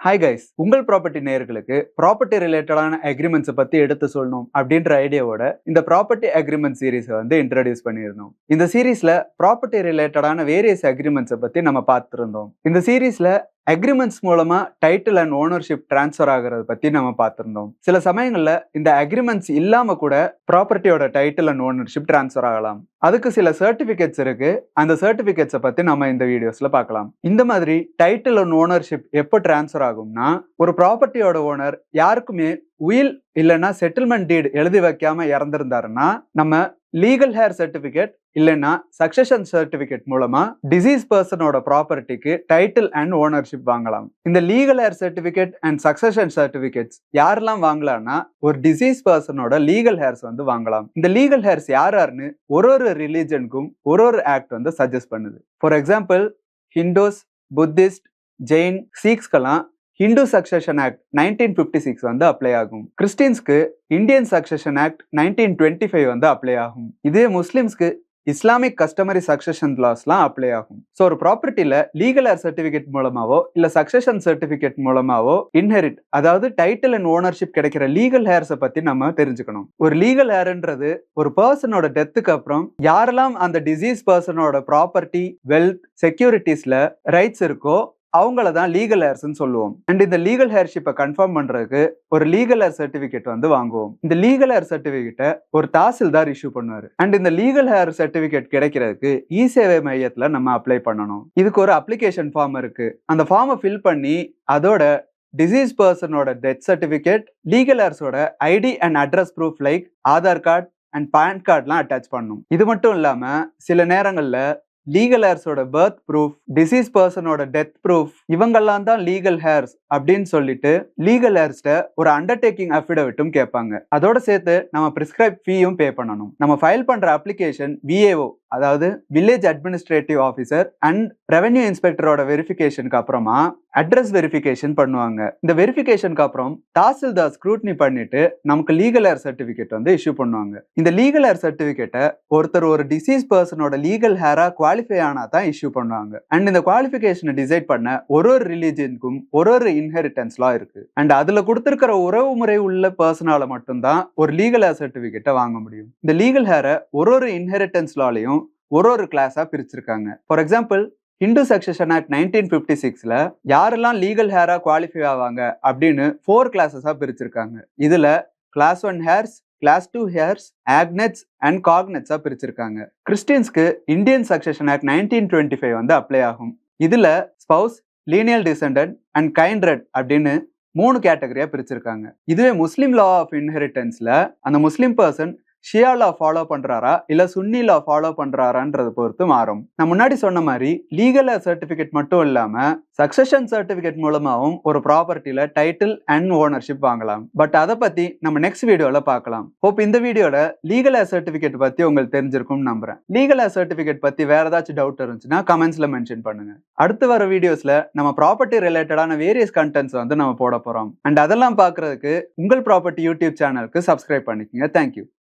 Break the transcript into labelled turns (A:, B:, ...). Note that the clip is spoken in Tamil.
A: ஹாய் கைஸ் உங்கள் ப்ராப்பர்ட்டி நேயர்களுக்கு ப்ராப்பர்ட்டி ரிலேட்டடான அக்ரிமெண்ட்ஸை பற்றி எடுத்து சொல்லணும் அப்படின்ற ஐடியாவோட இந்த ப்ராப்பர்ட்டி அக்ரிமெண்ட் சீரிஸை வந்து இன்ட்ரடியூஸ் பண்ணியிருந்தோம். இந்த சீரீஸில் ப்ராப்பர்ட்டி ரிலேட்டடான வேரியஸ் அக்ரிமெண்ட்ஸை பற்றி நம்ம பார்த்துருந்தோம். இந்த சீரீஸில் அக்ரிமெண்ட்ஸ் மூலமா டைட்டில் அண்ட் ஓனர்ஷிப் டிரான்ஸ்ஃபர் ஆகிறத பத்தி நம்ம பார்த்துருந்தோம். சில சமயங்கள்ல இந்த அக்ரிமெண்ட்ஸ் இல்லாம கூட ப்ராப்பர்ட்டியோட டைட்டில் அண்ட் ஓனர்ஷிப் டிரான்ஸ்ஃபர் ஆகலாம். அதுக்கு சில சர்டிபிகேட்ஸ் இருக்கு. அந்த சர்டிபிகேட்ஸை பத்தி நம்ம இந்த வீடியோஸ்ல பார்க்கலாம். இந்த மாதிரி டைட்டில் அண்ட் ஓனர்ஷிப் எப்போ டிரான்ஸ்ஃபர் ஆகும்னா ஒரு ப்ராப்பர்ட்டியோட ஓனர் யாருக்குமே உயில் இல்லைன்னா செட்டில்மெண்ட் டீடு எழுதி வைக்காம இறந்திருந்தாருன்னா நம்ம லீகல் ஹேர் சர்டிபிகேட் இல்லைன்னா சக்சஷன் சர்டிபிகேட் மூலமா டிசீஸ் பர்சனோட ப்ராப்பர்ட்டிக்கு டைட்டில் அண்ட் ஓனர்ஷிப் வாங்கலாம். இந்த legal heir certificate and succession certificates யாரெல்லாம் வாங்கலாம்னா ஒரு டிசீஸ் பர்சனோட லீகல் ஹேர்ஸ் வந்து வாங்கலாம். இந்த லீகல் ஹேர்ஸ் யார் யாருன்னு ஒரு ஒரு ரிலீஜனுக்கும் ஒரு ஒரு ஆக்ட் வந்து சஜஸ்ட் பண்ணுது. For example Hindus Buddhist Jain சீக்ஸ்க்கெல்லாம் Hindu succession act nineteen fifty six வந்து அப்ளை ஆகும். கிறிஸ்டின்ஸ்க்கு Indian succession act nineteen twenty five வந்து அப்ளை ஆகும். இதே முஸ்லிம்ஸ்க்கு இஸ்லாமிக் கஸ்டமரி சக்சஷன் லாஸ்லாம் அப்ளை ஆகும். ஸோ ஒரு ப்ராப்பர்ட்டியில் லீகல் ஏர் சர்டிஃபிகேட் மூலமாவோ இல்லை சக்சஷன் சர்டிஃபிகேட் மூலமாவோ இன்ஹெரிட் அதாவது டைட்டில் அண்ட் ஓனர்ஷிப் கிடைக்கிற லீகல் ஹேர்ஸை பற்றி நம்ம தெரிஞ்சுக்கணும். ஒரு லீகல் ஹேர்ன்றது ஒரு பர்சனோட டெத்துக்கு அப்புறம் யாரெல்லாம் அந்த டிசீஸ் பர்சனோட ப்ராப்பர்ட்டி வெல்த் செக்யூரிட்டிஸில் ரைட்ஸ் இருக்கோ அவங்கள தான் லீகல் ஹேர்ஸ்ன்னு சொல்லுவோம். அண்ட் இந்த லீகல் ஹேர்ஷிப்பை கன்ஃபார்ம் பண்றதுக்கு ஒரு லீகல் ஹேர் சர்டிபிகேட் வந்து வாங்குவோம். இந்த லீகல் ஹேர் சர்டிபிகேட்டை ஒரு தாசில்தார் இஷ்யூ பண்ணுவார். அண்ட் இந்த லீகல் ஹேர் சர்டிபிகேட் கிடைக்கிறதுக்கு இ சேவை மையத்தில் நம்ம அப்ளை பண்ணணும். இதுக்கு ஒரு அப்ளிகேஷன் ஃபார்ம் இருக்கு. அந்த ஃபார்மை ஃபில் பண்ணி அதோட டிசீஸ் பர்சனோட death certificate legal ஹேர்ஸோட ID and address proof like Aadhaar card and PAN கார்டெலாம் attach பண்ணும். இது மட்டும் இல்லாமல் சில நேரங்களில் லீகல் ஹேர்ஸோட பர்த் ப்ரூஃப் டிசீஸ் பர்சனோட டெத் ப்ரூஃப் இவங்கெல்லாம் தான் லீகல் ஹேர்ஸ் அப்படின்னு சொல்லிட்டு லீகல் ஹேர்ஸ்ட ஒரு அண்டர்டேக்கிங் அஃபிடவிட்டும் கேட்பாங்க. அதோட சேர்த்து நம்ம பிரிஸ்கிரைப் ஃபீயும் பே பண்ணணும். நம்ம ஃபைல் பண்ற அப்ளிகேஷன் விஏஓ அதாவது village administrative officer and revenue இன்ஸ்பெக்டரோட வெரிஃபிகேஷனுக்கு அப்புறமா அட்ரஸ் வெரிஃபிகேஷன் பண்ணுவாங்க. இந்த வெரிஃபிகேஷனுக்கு அப்புறம் தாசில்தார் ஸ்க்ரூட்னி பண்ணிட்டு நமக்கு லீகல் ஏர் சர்டிஃபிகேட் வந்து இஷ்யூ பண்ணுவாங்க. இந்த லீகல் ஏர் சர்டிஃபிகேட்டை ஒருத்தர் ஒரு டிசீஸ் பர்சனோட லீகல் ஹேரா குவாலிஃபை ஆனா தான் இஷ்யூ பண்ணுவாங்க. அண்ட் இந்த குவாலிஃபிகேஷனை டிசைட் பண்ண ஒரு ஒரு ரிலீஜனுக்கும் ஒரு ஒரு இன்ஹெரிட்டன்ஸ்லாம் இருக்கு. அண்ட் அதுல கொடுத்துருக்கிற உறவு முறை உள்ள பர்சனால மட்டும்தான் ஒரு லீகல் ஹேர் சர்டிஃபிகேட்டை வாங்க முடியும். இந்த லீகல் ஹேரை ஒரு ஒரு இன்ஹெரிட்டன்ஸ்லாலையும் ஒரு ஒரு கிளாஸாக பிரிச்சிருக்காங்க. For example Hindu succession act nineteen fifty சிக்ஸ்ல யாரெல்லாம் லீகல் ஹேரா குவாலிஃபை ஆவாங்க அப்படின்னு ஃபோர் கிளாஸஸாக பிரிச்சிருக்காங்க. இதில் class one heirs class two heirs agnates and காக்னெட்ஸா பிரிச்சிருக்காங்க. கிறிஸ்டியன்ஸ்க்கு Indian succession act nineteen twenty five வந்து அப்ளை ஆகும். இதுல spouse lineal descendant and kindred அப்படின்னு மூணு கேட்டகரியா பிரிச்சிருக்காங்க. இதுவே முஸ்லீம் லா ஆஃப் இன்ஹெரிட்டன்ஸில் அந்த முஸ்லீம் பர்சன் ஷியா லா ஃபாலோ பண்றாரா? இல்லை சுன்னி லா ஃபாலோ பண்ணுறாரான்றதை பொறுத்து மாறும். நான் முன்னாடி சொன்ன மாதிரி லீகல் சர்டிஃபிகேட் மட்டும் இல்லாமல் சக்சஷன் சர்டிஃபிகேட் மூலமாகவும் ஒரு ப்ராப்பர்ட்டியில் டைட்டில் அண்ட் ஓனர்ஷிப் வாங்கலாம். பட் அதை பற்றி நம்ம நெக்ஸ்ட் வீடியோவில் பார்க்கலாம். ஹோப் இந்த வீடியோவில் லீகல் சர்டிஃபிகேட் பற்றி உங்களுக்கு தெரிஞ்சிருக்கும்னு நம்புறேன். லீகல் சர்டிஃபிகேட் பற்றி வேறு ஏதாச்சும் டவுட் இருந்துச்சுன்னா கமெண்ட்ஸில் மென்ஷன் பண்ணுங்க. அடுத்து வர வீடியோஸ்ல நம்ம ப்ராப்பர்ட்டி ரிலேட்டடான வேரியஸ் கண்டென்ட்ஸ் வந்து நம்ம போட போறோம். அண்ட் அதெல்லாம் பார்க்குறதுக்கு உங்கள் ப்ராப்பர்ட்டி யூடியூப் சேனலுக்கு சப்ஸ்கிரைப் பண்ணிக்கோங்க. Thank you